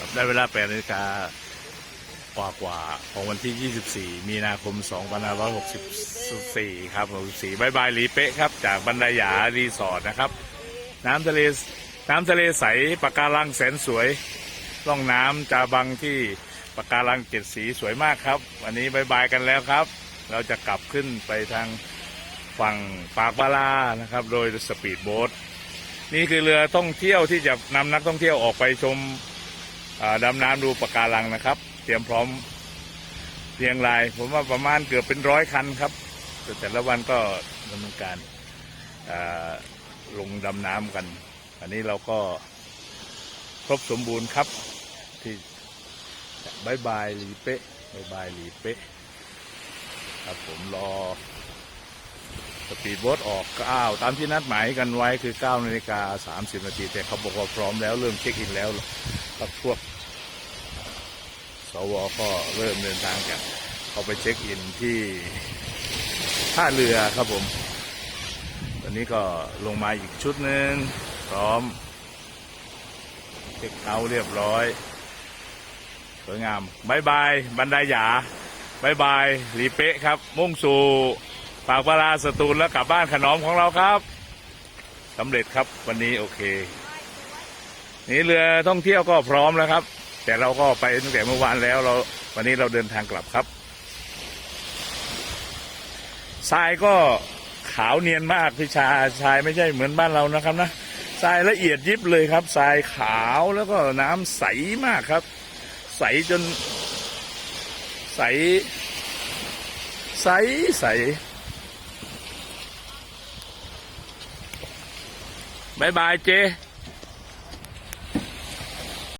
ครับได้เวลา8นาฬิกากว่ากว่าๆของวันที่ 24 มีนาคม 2564 ครับ64บายบายหลีเป๊ะครับ จากบรรดาหยารีสอร์ทนะครับ น้ำทะเลน้ำทะเลใสปะการังแสนสวยร่องน้ำจาบังที่ปะการังเจ็ดสีสวยมากครับ วันนี้บายบายกันแล้วครับ เราจะกลับขึ้นไปทางฝั่งปากบาลานะครับ โดยสปีดโบ๊ทนี่คือเรือท่องเที่ยวที่จะนำนักท่องเที่ยวออกไปชม ดำน้ำดูปะการังนะครับ เตรียมพร้อมเรียงราย ผมว่าประมาณเกือบเป็นร้อยคันครับ แต่ละวันก็ดำเนินการลงดำน้ำกัน อันนี้เราก็ครบสมบูรณ์ครับ ที่บายบายหลีเป๊ะบายบายหลีเป๊ะครับผมรอ สปีดโบ๊ทออก9ตามที่นัดหมายกันไว้คือ9นาฬิกา30นาทีแต่เขาบอกว่าพร้อมแล้วเริ่มเช็คอินแล้วครับพวกสวก็เริ่มเดินทางกันเขาไปเช็คอินที่ท่าเรือครับผม ตอนนี้ก็ลงมาอีกชุดหนึ่งพร้อมเช็คเอาท์เรียบร้อย สวยงามบายบายบรรดาหยาบายบายหลีเป๊ะครับ มุ่งสู่ ปากปลาสตูลแล้วกลับบ้านขนอมของเราครับสำเร็จครับวันนี้โอเค นี่เรือท่องเที่ยวก็พร้อมแล้วครับ แต่เราก็ไปตั้งแต่เมื่อวานแล้วเราวันนี้เราเดินทางกลับครับทรายก็ขาวเนียนมากพี่ชาชายไม่ใช่เหมือนบ้านเรานะครับนะทรายละเอียดยิบเลยครับทรายขาวแล้วก็น้ำใสมากครับ ใสจน ใส ใสใส บายบายเจ